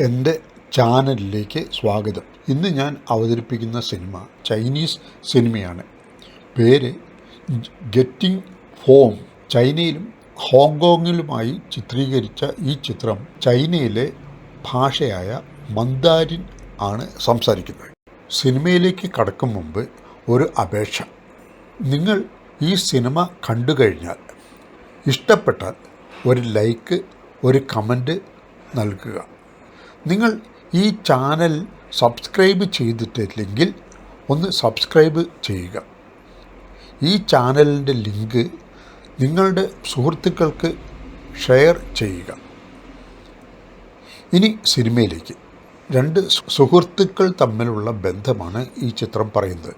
എന്റെ ചാനലിലേക്ക് സ്വാഗതം. ഇന്ന് ഞാൻ അവതരിപ്പിക്കുന്ന സിനിമ ചൈനീസ് സിനിമയാണ്. പേര് ഗെറ്റിംഗ് ഫോം ചൈനയിലും ഹോങ്കോങ്ങിലുമായി ചിത്രീകരിച്ച ഈ ചിത്രം ചൈനയിലെ ഭാഷയായ മന്ദാരിൻ ആണ് സംസാരിക്കുന്നത്. സിനിമയിലേക്ക് കടക്കും മുമ്പ് ഒരു അപേക്ഷ. നിങ്ങൾ ഈ സിനിമ കണ്ടു കഴിഞ്ഞാൽ ഇഷ്ടപ്പെട്ടാൽ ഒരു ലൈക്ക് ഒരു കമന്റ് നൽകുക. നിങ്ങൾ ഈ ചാനൽ സബ്സ്ക്രൈബ് ചെയ്തിട്ടില്ലെങ്കിൽ ഒന്ന് സബ്സ്ക്രൈബ് ചെയ്യുക. ഈ ചാനലിന്റെ ലിങ്ക് നിങ്ങളുടെ സുഹൃത്തുക്കൾക്ക് ഷെയർ ചെയ്യുക. ഇനി സിനിമയിലേക്ക്. രണ്ട് സുഹൃത്തുക്കൾ തമ്മിലുള്ള ബന്ധമാണ് ഈ ചിത്രം പറയുന്നത്.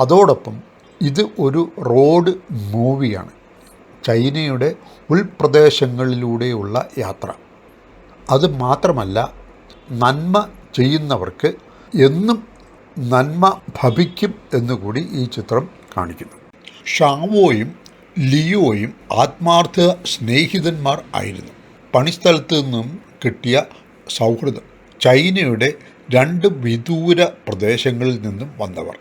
അതോടൊപ്പം ഇത് ഒരു റോഡ് മൂവിയാണ്. ചൈനയുടെ ഉൾപ്രദേശങ്ങളിലൂടെയുള്ള യാത്ര. അത് മാത്രമല്ല നന്മ ചെയ്യുന്നവർക്ക് എന്നും നന്മ ഭവിക്കും എന്നുകൂടി ഈ ചിത്രം കാണിക്കുന്നു. ഷാവോയും ലിയോയും ആത്മാർത്ഥ സ്നേഹിതന്മാർ ആയിരുന്നു. പണിസ്ഥലത്ത് നിന്നും കിട്ടിയ സൗഹൃദം ചൈനയുടെ രണ്ട് വിദൂര പ്രദേശങ്ങളിൽ നിന്നും വന്നവർ.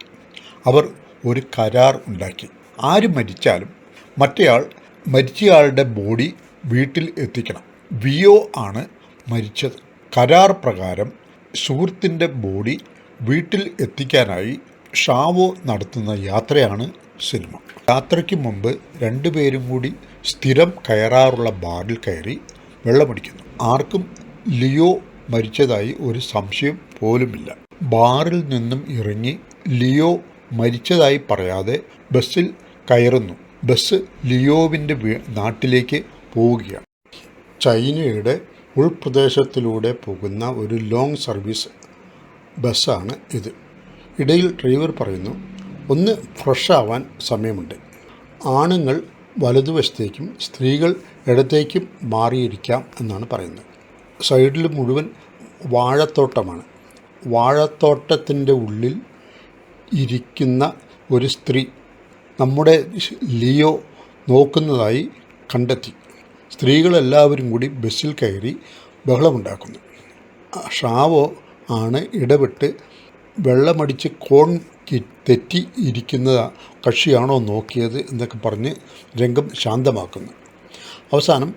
അവർ ഒരു കരാർ ഉണ്ടാക്കി. ആര് മരിച്ചാലും മറ്റേയാൾ മരിച്ചയാളുടെ ബോഡി വീട്ടിൽ എത്തിക്കണം. വിയോ ആണ് മരിച്ചത്. കരാർ പ്രകാരം സുഹൃത്തിന്റെ ബോഡി വീട്ടിൽ എത്തിക്കാനായി ഷാവോ നടത്തുന്ന യാത്രയാണ് സിനിമ. യാത്രയ്ക്ക് മുമ്പ് രണ്ടുപേരും കൂടി സ്ഥിരം കയറാറുള്ള ബാറിൽ കയറി വെള്ളമടിക്കുന്നു. ആർക്കും ലിയോ മരിച്ചതായി ഒരു സംശയം പോലുമില്ല. ബാറിൽ നിന്നും ഇറങ്ങി ലിയോ മരിച്ചതായി പറയാതെ ബസ്സിൽ കയറുന്നു. ബസ് ലിയോവിന്റെ നാട്ടിലേക്ക് പോവുകയാണ്. ചൈനയുടെ ഉൾപ്രദേശത്തിലൂടെ പോകുന്ന ഒരു ലോങ് സർവീസ് ബസ്സാണ് ഇത്. ഇടയിൽ ഡ്രൈവർ പറയുന്നു ഒന്ന് ഫ്രഷ് ആവാൻ സമയമുണ്ട്. ആണുങ്ങൾ വലതുവശത്തേക്കും സ്ത്രീകൾ ഇടത്തേക്കും മാറിയിരിക്കാം എന്നാണ് പറയുന്നത്. സൈഡിൽ മുഴുവൻ വാഴത്തോട്ടമാണ്. വാഴത്തോട്ടത്തിന്റെ ഉള്ളിൽ ഇരിക്കുന്ന ഒരു സ്ത്രീ നമ്മുടെ ലിയോ നോക്കുന്നതായി കണ്ടെത്തി. സ്ത്രീകളെല്ലാവരും കൂടി ബസ്സിൽ കയറി ബഹളമുണ്ടാക്കുന്നു. ഷാവോ ആണ് ഇടപെട്ട് വെള്ളമടിച്ച് കോൺ തെറ്റി ഇരിക്കുന്ന കക്ഷിയാണോ നോക്കിയത് എന്നൊക്കെ പറഞ്ഞ് രംഗം ശാന്തമാക്കുന്നു. അവസാനം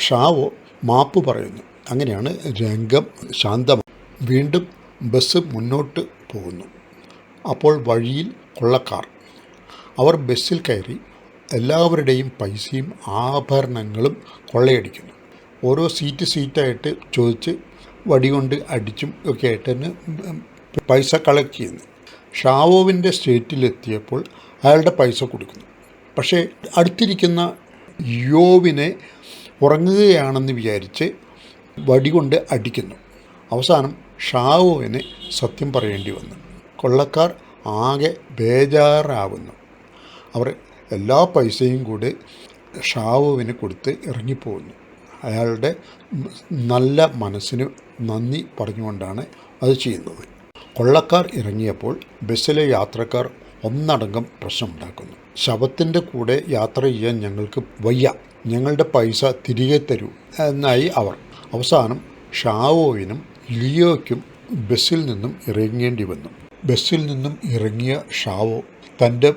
ഷാവോ മാപ്പ് പറയുന്നു. അങ്ങനെയാണ് രംഗം ശാന്തമാ. വീണ്ടും ബസ് മുന്നോട്ട് പോകുന്നു. അപ്പോൾ വഴിയിൽ കൊള്ളക്കാർ. അവർ ബസ്സിൽ കയറി എല്ലാവരുടെയും പൈസയും ആഭരണങ്ങളും കൊള്ളയടിക്കുന്നു. ഓരോ സീറ്റ് സീറ്റായിട്ട് ചോദിച്ച് വടികൊണ്ട് അടിച്ചും ഒക്കെ ആയിട്ട് തന്നെ പൈസ കളക്ട് ചെയ്യുന്നു. ഷാവോവിന്റെ സ്റ്റേറ്റിലെത്തിയപ്പോൾ അയാളുടെ പൈസ കൊടുക്കുന്നു. പക്ഷേ അടുത്തിരിക്കുന്ന യോവിനെ ഉറങ്ങുകയാണെന്ന് വിചാരിച്ച് വടികൊണ്ട് അടിക്കുന്നു. അവസാനം ഷാവോവിന് സത്യം പറയേണ്ടി വന്നു. കൊള്ളക്കാർ ആകെ ബേജാറാവുന്നു. അവർ എല്ലാ പൈസയും കൂടി ഷാവുവിന് കൊടുത്ത് ഇറങ്ങിപ്പോകുന്നു. അയാളുടെ നല്ല മനസ്സിന് നന്ദി പറഞ്ഞുകൊണ്ടാണ് അത് ചെയ്യുന്നത്. കൊള്ളക്കാർ ഇറങ്ങിയപ്പോൾ ബസ്സിലെ യാത്രക്കാർ ഒന്നടങ്കം പ്രശ്നമുണ്ടാക്കുന്നു. ശവത്തിന്റെ കൂടെ യാത്ര ചെയ്യാൻ ഞങ്ങൾക്ക് വയ്യ. ഞങ്ങളുടെ പൈസ തിരികെ തരൂ എന്നായി അവർ. അവസാനം ഷാവോവിനും ലിയോയ്ക്കും ബസ്സിൽ നിന്നും ഇറങ്ങേണ്ടി വന്നു. ബസ്സിൽ നിന്നും ഇറങ്ങിയ ഷാവോ തന്റെ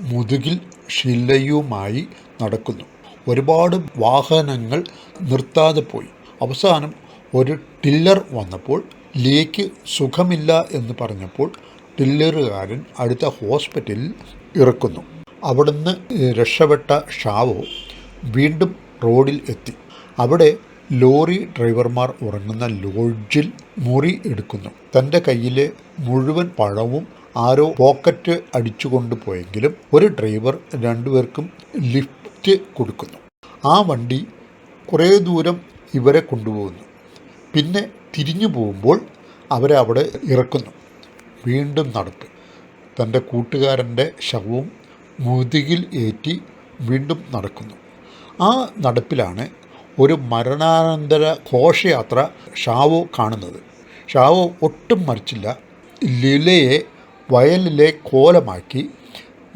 മുതുകിൽ ഷില്ലയുമായി നടക്കുന്നു. ഒരുപാട് വാഹനങ്ങൾ നിർത്താതെ പോയി. അവസാനം ഒരു ടില്ലർ വന്നപ്പോൾ ലേക്ക് സുഖമില്ല എന്ന് പറഞ്ഞപ്പോൾ ടില്ലറുകാരൻ അടുത്ത ഹോസ്പിറ്റലിൽ ഇറക്കുന്നു. അവിടുന്ന് രക്ഷപ്പെട്ട ഷാവോ വീണ്ടും റോഡിൽ എത്തി. അവിടെ ലോറി ഡ്രൈവർമാർ ഉറങ്ങുന്ന ലോഡ്ജിൽ മുറി എടുക്കുന്നു. തന്റെ കയ്യിലെ മുഴുവൻ പഴവും ആരോ പോക്കറ്റ് അടിച്ചുകൊണ്ട് പോയെങ്കിലും ഒരു ഡ്രൈവർ രണ്ടുപേർക്കും ലിഫ്റ്റ് കൊടുക്കുന്നു. ആ വണ്ടി കുറേ ദൂരം ഇവരെ കൊണ്ടുപോകുന്നു. പിന്നെ തിരിഞ്ഞു പോകുമ്പോൾ അവരെ അവിടെ ഇറക്കുന്നു. വീണ്ടും നടപ്പ് തന്റെ കൂട്ടുകാരന്റെ ശവവും മുതുകിൽ ഏറ്റി വീണ്ടും നടക്കുന്നു. ആ നടപ്പിലാണ് ഒരു മരണാനന്തര ഘോഷയാത്ര ഷാവോ കാണുന്നത്. ഷാവോ ഒട്ടും മരിച്ചില്ല ലിലയെ വയലിലെ കോലമാക്കി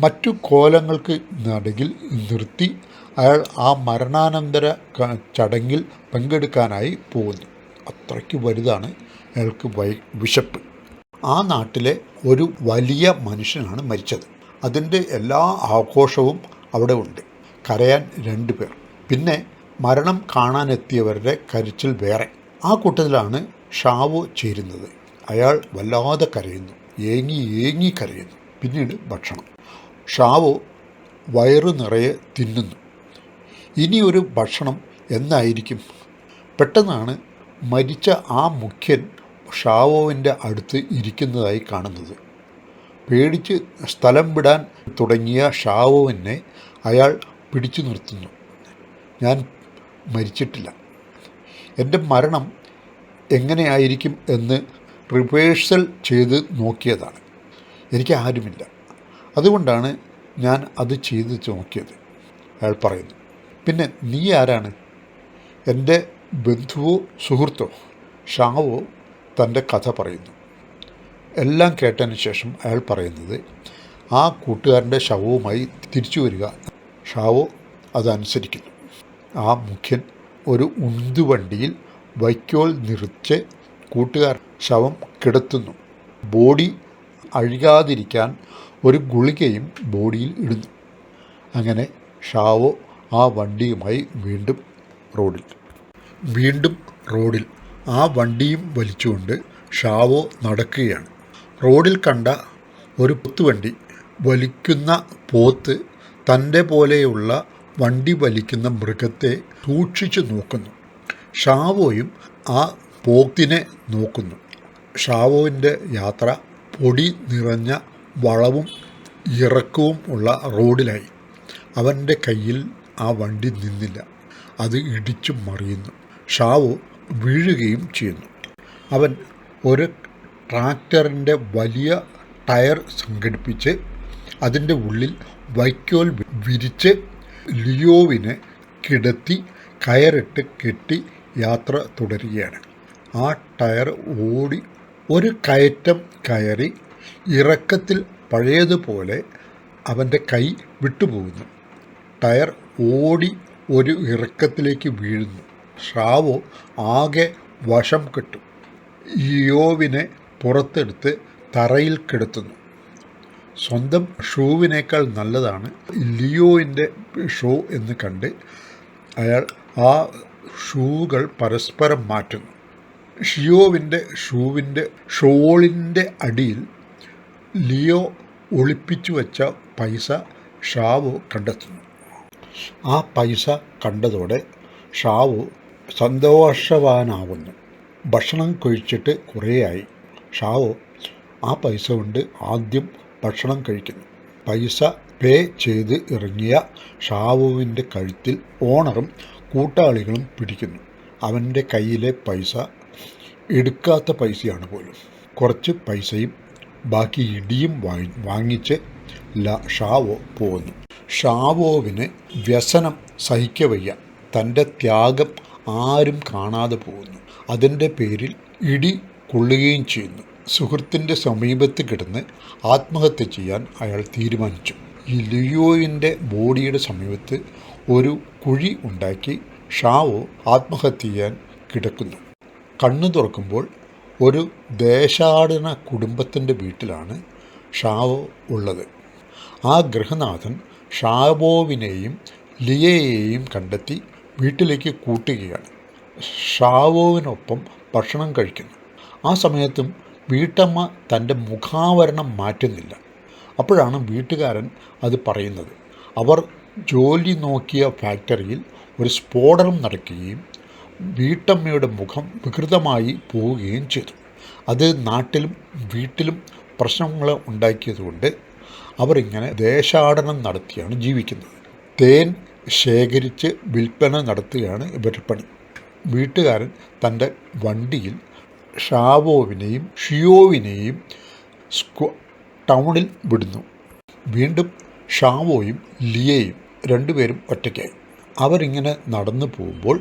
മറ്റു കോലങ്ങൾക്ക് നടുകിൽ നിർത്തി അയാൾ ആ മരണാനന്തര ചടങ്ങിൽ പങ്കെടുക്കാനായി പോകുന്നു അത്രയ്ക്ക് വലുതാണ് അയാൾക്ക് വൈ വിശപ്പ്. ആ നാട്ടിലെ ഒരു വലിയ മനുഷ്യനാണ് മരിച്ചത്. അതിന്റെ എല്ലാ ആഘോഷവും അവിടെ ഉണ്ട്. കരയാൻ രണ്ട് പേർ. പിന്നെ മരണം കാണാനെത്തിയവരുടെ കരച്ചിൽ വേറെ. ആ കൂട്ടത്തിലാണ് ഷാവു ചേരുന്നത്. അയാൾ വല്ലാതെ കരയുന്നു. ഏങ്ങി ഏങ്ങി കരയുന്നു. പിന്നീട് ഭക്ഷണം. ഷാവോ വയറു നിറയെ തിന്നുന്നു. ഇനിയൊരു ഭക്ഷണം എന്നായിരിക്കും? പെട്ടെന്നാണ് മരിച്ച ആ മുഖ്യൻ ഷാവോവിന്റെ അടുത്ത് ഇരിക്കുന്നതായി കാണുന്നത്. പേടിച്ച് സ്ഥലം വിടാൻ തുടങ്ങിയ ഷാവോവിനെ അയാൾ പിടിച്ചു നിർത്തുന്നു. ഞാൻ മരിച്ചിട്ടില്ല. എന്റെ മരണം എങ്ങനെയായിരിക്കും എന്ന് റിവേഴ്സൽ ചെയ്ത് നോക്കിയതാണ്. എനിക്ക് ആരുമില്ല. അതുകൊണ്ടാണ് ഞാൻ അത് ചെയ്ത് നോക്കിയത്. അയാൾ പറയുന്നു പിന്നെ നീ ആരാണ്? എന്റെ ബന്ധുവോ സുഹൃത്തോ? ഷാവോ തന്റെ കഥ പറയുന്നു. എല്ലാം കേട്ടതിന് ശേഷം അയാൾ പറയുന്നത് ആ കൂട്ടുകാരന്റെ ശവവുമായി തിരിച്ചു വരിക. ഷാവോ അതനുസരിക്കുന്നു ആ മുഖ്യൻ ഒരു ഉന്തുവണ്ടിയിൽ വൈക്കോൽ നിറച്ച് കൂട്ടുകാർ ശവം കിടത്തുന്നു. ബോഡി അഴുകാതിരിക്കാൻ ഒരു ഗുളികയും ബോഡിയിൽ ഇടുന്നു. അങ്ങനെ ഷാവോ ആ വണ്ടിയുമായി വീണ്ടും റോഡിൽ. വീണ്ടും റോഡിൽ. ആ വണ്ടിയും വലിച്ചുകൊണ്ട് ഷാവോ നടക്കുകയാണ്. റോഡിൽ കണ്ട ഒരു പുത്തുവണ്ടി വലിക്കുന്ന പോത്ത് തന്റെ പോലെയുള്ള വണ്ടി വലിക്കുന്ന മൃഗത്തെ സൂക്ഷിച്ചു നോക്കുന്നു. ഷാവോയും ആ പോത്തിനെ നോക്കുന്നു. ഷാവോവിന്റെ യാത്ര പൊടി നിറഞ്ഞ വളവും ഇറക്കവും ഉള്ള റോഡിലായി. അവന്റെ കയ്യിൽ ആ വണ്ടി നിന്നില്ല. അത് ഇടിച്ചു മറിയുന്നു. ഷാവോ വീഴുകയും ചെയ്യുന്നു. അവൻ ഒരു ട്രാക്ടറിന്റെ വലിയ ടയർ സംഘടിപ്പിച്ച് അതിന്റെ ഉള്ളിൽ വൈക്കോൽ വിരിച്ച് ലിയോവിനെ കിടത്തി കയറിട്ട് കെട്ടി യാത്ര തുടരുകയാണ്. ആ ടയർ ഓടി ഒരു കയറ്റം കയറി ഇറക്കത്തിൽ പഴയതുപോലെ അവന്റെ കൈ വിട്ടുപോകുന്നു. ടയർ ഓടി ഒരു ഇറക്കത്തിലേക്ക് വീഴുന്നു. ഷാവോ ആകെ വശം കെട്ടു. യോവിനെ പുറത്തെടുത്ത് തറയിൽ കിടത്തുന്നു. സ്വന്തം ഷൂവിനേക്കാൾ നല്ലതാണ് ലിയോയിന്റെ ഷോ എന്ന് കണ്ട് അയാൾ ആ ഷൂകൾ പരസ്പരം മാറ്റുന്നു. ഷിയോവിന്റെ ഷൂവിന്റെ ഷോളിന്റെ അടിയിൽ ലിയോ ഒളിപ്പിച്ചു വച്ച പൈസ ഷാവു കണ്ടെത്തുന്നു. ആ പൈസ കണ്ടതോടെ ഷാവു സന്തോഷവാനാവുന്നു. ഭക്ഷണം കഴിച്ചിട്ട് കുറേയായി. ഷാവു ആ പൈസ കൊണ്ട് ആദ്യം ഭക്ഷണം കഴിക്കുന്നു. പൈസ പേ ചെയ്ത് ഇറങ്ങിയ ഷാവുവിന്റെ കഴുത്തിൽ ഓണറും കൂട്ടാളികളും പിടിക്കുന്നു. അവന്റെ കയ്യിലെ പൈസ എടുക്കാത്ത പൈസയാണ് പോലും. കുറച്ച് പൈസയും ബാക്കി ഇടിയും വാങ്ങി വാങ്ങിച്ച് ല ഷാവോ പോകുന്നു ഷാവോവിന് വ്യസനം സഹിക്കവയ്യ തന്റെ ത്യാഗം ആരും കാണാതെ പോകുന്നു അതിന്റെ പേരിൽ ഇടി കൊള്ളുകയും ചെയ്യുന്നു. സുഹൃത്തിന്റെ സമീപത്ത് കിടന്ന് ആത്മഹത്യ ചെയ്യാൻ അയാൾ തീരുമാനിച്ചു. ഈ ലിയോയിന്റെ ബോഡിയുടെ സമീപത്ത് ഒരു കുഴി ഉണ്ടാക്കി ഷാവോ ആത്മഹത്യ ചെയ്യാൻ കിടക്കുന്നു. കണ്ണു തുറക്കുമ്പോൾ ഒരു ദേശാടന കുടുംബത്തിന്റെ വീട്ടിലാണ് ഷാവോ ഉള്ളത്. ആ ഗൃഹനാഥൻ ഷാവോവിനെയും ലിയയെയും കണ്ടെത്തി വീട്ടിലേക്ക് കൂട്ടുകയാണ്. ഷാവോവിനൊപ്പം ഭക്ഷണം കഴിക്കുന്നു. ആ സമയത്തും വീട്ടമ്മ തന്റെ മുഖാവരണം മാറ്റുന്നില്ല. അപ്പോഴാണ് വീട്ടുകാരൻ അത് പറയുന്നത്. അവർ ജോലി നോക്കിയ ഫാക്ടറിയിൽ ഒരു സ്ഫോടനം നടക്കുകയും വീട്ടമ്മയുടെ മുഖം വികൃതമായി പോവുകയും ചെയ്തു. അത് നാട്ടിലും വീട്ടിലും പ്രശ്നങ്ങൾ ഉണ്ടാക്കിയതുകൊണ്ട് അവരിങ്ങനെ ദേശാടനം നടത്തിയാണ് ജീവിക്കുന്നത്. തേൻ ശേഖരിച്ച് വിൽപ്പന നടത്തുകയാണ് ഇവരുടെ പണി. വീട്ടുകാരൻ തന്റെ വണ്ടിയിൽ ഷാവോവിനെയും ഷിയോവിനെയും സ്ക്വ ടൗണിൽ വിടുന്നു. വീണ്ടും ഷാവോയും ലിയയും രണ്ടുപേരും ഒറ്റയ്ക്കായി. അവരിങ്ങനെ നടന്നു പോകുമ്പോൾ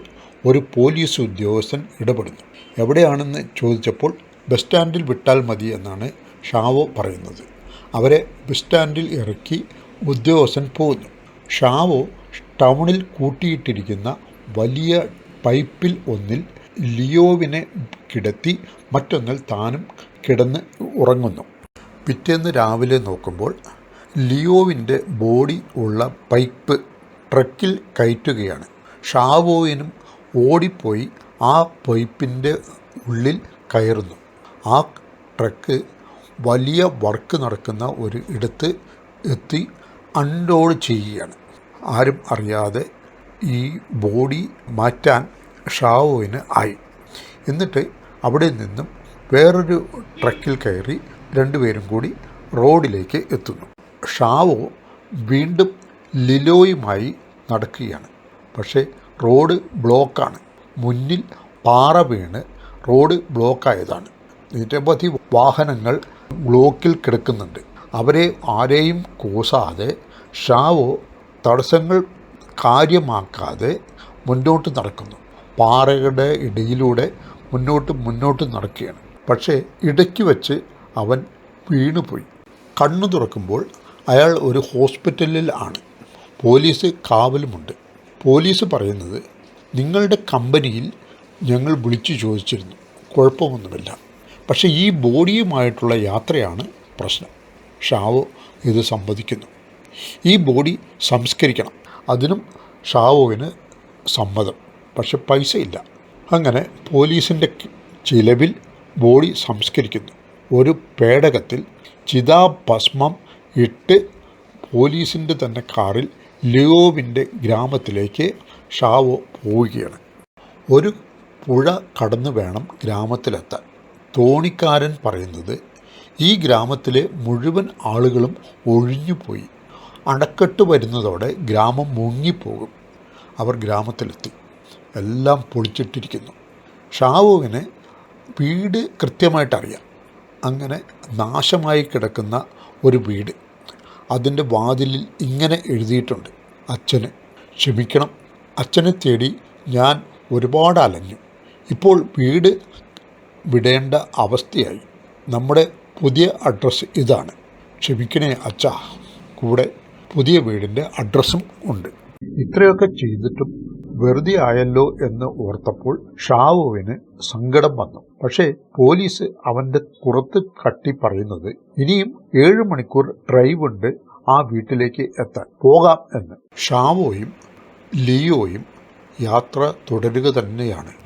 ഒരു പോലീസ് ഉദ്യോഗസ്ഥൻ ഇടപെടുന്നു. എവിടെയാണെന്ന് ചോദിച്ചപ്പോൾ ബസ് സ്റ്റാൻഡിൽ വിട്ടാൽ മതി എന്നാണ് ഷാവോ പറയുന്നത്. അവരെ ബസ് സ്റ്റാൻഡിൽ ഇറക്കി ഉദ്യോഗസ്ഥൻ പോകുന്നു ഷാവോ ടൗണിൽ കൂട്ടിയിട്ടിരിക്കുന്ന വലിയ പൈപ്പിൽ ഒന്നിൽ ലിയോവിനെ കിടത്തി മറ്റൊന്നിൽ താനും കിടന്ന് ഉറങ്ങുന്നു. പിറ്റേന്ന് രാവിലെ നോക്കുമ്പോൾ ലിയോവിന്റെ ബോഡി ഉള്ള പൈപ്പ് ട്രക്കിൽ കയറ്റുകയാണ്. ഷാവോയിനും ഓടിപ്പോയി ആ പൈപ്പിന്റെ ഉള്ളിൽ കയറുന്നു. ആ ട്രക്ക് വലിയ വർക്ക് നടക്കുന്ന ഒരു ഇടത്ത് എത്തി അൺലോഡ് ചെയ്യുകയാണ്. ആരും അറിയാതെ ഈ ബോഡി മാറ്റാൻ ഷാവോയിന് ആയി. എന്നിട്ട് അവിടെ നിന്നും വേറൊരു ട്രക്കിൽ കയറി രണ്ടുപേരും കൂടി റോഡിലേക്ക് എത്തുന്നു. ഷാവോ വീണ്ടും ലിലോയുമായി നടക്കുകയാണ്. പക്ഷേ റോഡ് ബ്ലോക്കാണ്. മുന്നിൽ പാറ വീണ് റോഡ് ബ്ലോക്കായതാണ്. നിരവധി വാഹനങ്ങൾ ബ്ലോക്കിൽ കിടക്കുന്നുണ്ട്. അവരെ ആരെയും കൂസാതെ ഷാവോ തടസ്സങ്ങൾ കാര്യമാക്കാതെ മുന്നോട്ട് നടക്കുന്നു. പാറയുടെ ഇടയിലൂടെ മുന്നോട്ട് മുന്നോട്ട് നടക്കുകയാണ്. പക്ഷേ ഇടയ്ക്ക് വെച്ച് അവൻ വീണുപോയി. കണ്ണു തുറക്കുമ്പോൾ അയാൾ ഒരു ഹോസ്പിറ്റലിൽ ആണ്. പോലീസ് കാവലുമുണ്ട്. പോലീസ് പറയുന്നത് നിങ്ങളുടെ കമ്പനിയിൽ ഞങ്ങൾ വിളിച്ചു ചോദിച്ചിരുന്നു. കുഴപ്പമൊന്നുമില്ല. പക്ഷേ ഈ ബോഡിയുമായിട്ടുള്ള യാത്രയാണ് പ്രശ്നം. ഷാവോ ഇത് സമ്മതിക്കുന്നു. ഈ ബോഡി സംസ്കരിക്കണം. അതിനും ഷാവോവിന് സമ്മതം. പക്ഷെ പൈസ ഇല്ല അങ്ങനെ പോലീസിന്റെ ചിലവിൽ ബോഡി സംസ്കരിക്കുന്നു. ഒരു പേടകത്തിൽ ചിതാഭസ്മം ഇട്ട് പോലീസിന്റെ തന്നെ കാറിൽ ലിയോവിന്റെ ഗ്രാമത്തിലേക്ക് ഷാവോ പോവുകയാണ്. ഒരു പുഴ കടന്നു വേണം ഗ്രാമത്തിലെത്താൻ. തോണിക്കാരൻ പറയുന്നത് ഈ ഗ്രാമത്തിലെ മുഴുവൻ ആളുകളും ഒഴിഞ്ഞുപോയി. അണക്കെട്ട് വരുന്നതോടെ ഗ്രാമം മുങ്ങിപ്പോകും. അവർ ഗ്രാമത്തിലെത്തി. എല്ലാം പൊളിച്ചിട്ടിരിക്കുന്നു. ഷാവുവിന് വീട് കൃത്യമായിട്ടറിയാം. അങ്ങനെ നാശമായി കിടക്കുന്ന ഒരു വീട്. അതിന്റെ വാതിലിൽ ഇങ്ങനെ എഴുതിയിട്ടുണ്ട്. അച്ഛന് ക്ഷമിക്കണം. അച്ഛനെ തേടി ഞാൻ ഒരുപാട് അലഞ്ഞു. ഇപ്പോൾ വീട് വിടേണ്ട അവസ്ഥയായി. നമ്മുടെ പുതിയ അഡ്രസ്സ് ഇതാണ്. ക്ഷമിക്കണേ അച്ഛ. കൂടെ പുതിയ വീടിന്റെ അഡ്രസ്സും ഉണ്ട്. ഇത്രയൊക്കെ ചെയ്തിട്ടും വെറുതെ ആയല്ലോ എന്ന് ഓർത്തപ്പോൾ ഷാവുവിന് സങ്കടം വന്നു. പക്ഷേ പോലീസ് അവന്റെ പുറത്ത് കട്ടി പറയുന്നത് ഇനിയും ഏഴ് മണിക്കൂർ ഡ്രൈവ് ഉണ്ട് ആ വീട്ടിലേക്ക് എത്താൻ. പോകാം എന്ന്. ഷാവോയും ലിയോയും യാത്ര തുടരുക തന്നെയാണ്.